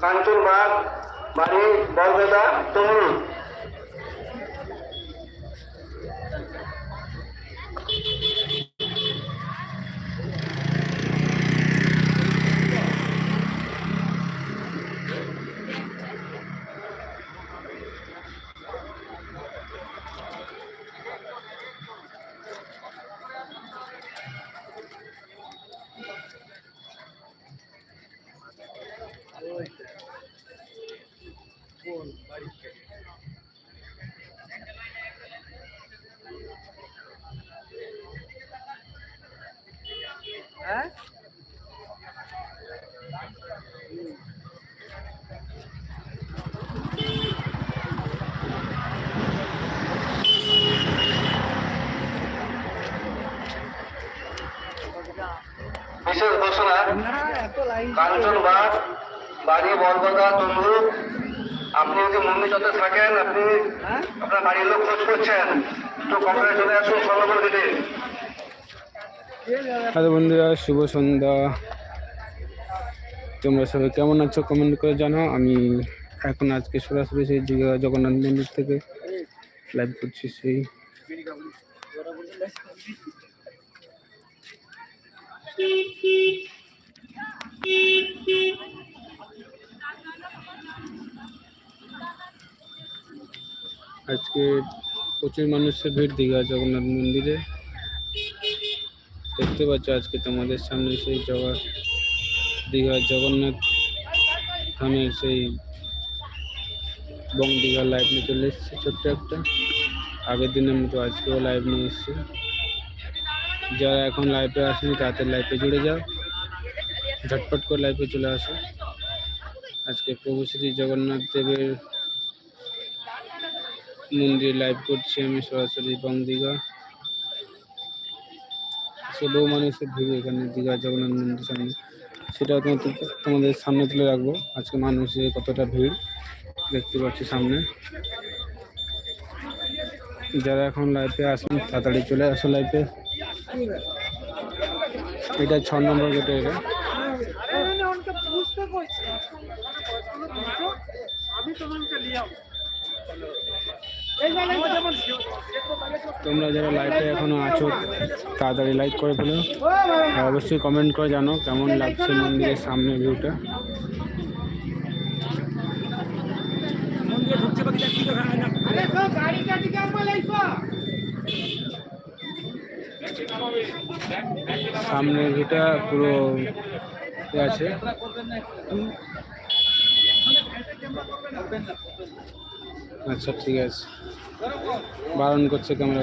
কাঞ্চন bug বাড়ি বরবেদা তমরুদ বিশেষ ঘোষণা, কাঞ্চন বাগ, বাড়ি বরবেদা তমরুদ আপনি যদি মন্দিরটাতে থাকেন, আপনি আপনার বাড়ির লোক খোঁজ করছেন। একটু কমরে চলে আসুন গেটে হ্যালো বন্ধুরা, শুভ সন্ধ্যা। তোমরা সবাই কেমন আছো কমেন্ট করে জানাও। আমি এখন আজকে সরাসরি সেই জগন্নাথ মন্দির থেকে লাইভ করছি সেই আজকে প্রচুর মানুষের ভিড় দীঘা জগন্নাথ মন্দিরে। দেখতে পাচ্ছ আজকে তোমাদের সামনে সেই জগা দীঘা জগন্নাথ ধামের সেই বং দীঘা লাইভ নিয়ে চলে এসেছে, ছোট্ট একটা। আগের দিনের মতো আজকেও লাইভ নিয়ে এসেছে। যারা এখন লাইভে আসেনি, তাদের লাইভে জুড়ে যাও। ঝটপট করে লাইভে চলে আসো। আজকে প্রভু শ্রী জগন্নাথ দেবের মন্দির লাইভ করছি আমি সরাসরি বং দীঘা। সে বহু মানুষের ভিড় এখানে দীঘা জগন্নাথ মন্দির সামনে সেটাও তোমাদের তোমাদের সামনে তুলে রাখব। আজকে মানুষের কতটা ভিড় দেখতে পাচ্ছি সামনে। যারা এখন লাইফে আসেন, তাড়াতাড়ি চলে আসো লাইফে এটা ছ নম্বর গেটে এটা। আমি তোমাকে তোমরা যারা লাইভে এখনও আছো, তাড়াতাড়ি লাইক করে ফেলো। অবশ্যই কমেন্ট করে জানো কেমন লাগছে মন্দিরের সামনে ভিউটা সামনের ভিউটা পুরো আছে। আচ্ছা ঠিক আছে। বারণ করছে ক্যামেরা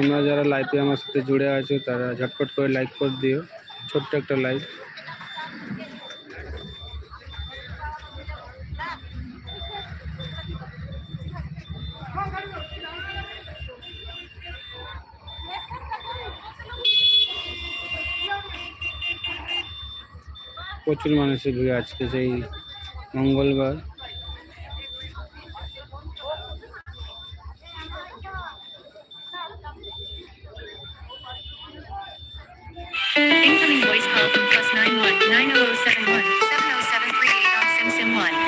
তোমরা যারা লাইভে আমার সাথে জুড়ে আছো, তারা ঝটপট করে লাইক করে দিও। ছোট্ট একটা লাইক। প্রচুর মানুষের ভিড় আজকে, সেই মঙ্গলবার। Incoming voice call from plus 91 90071 70738 on SimSim 1.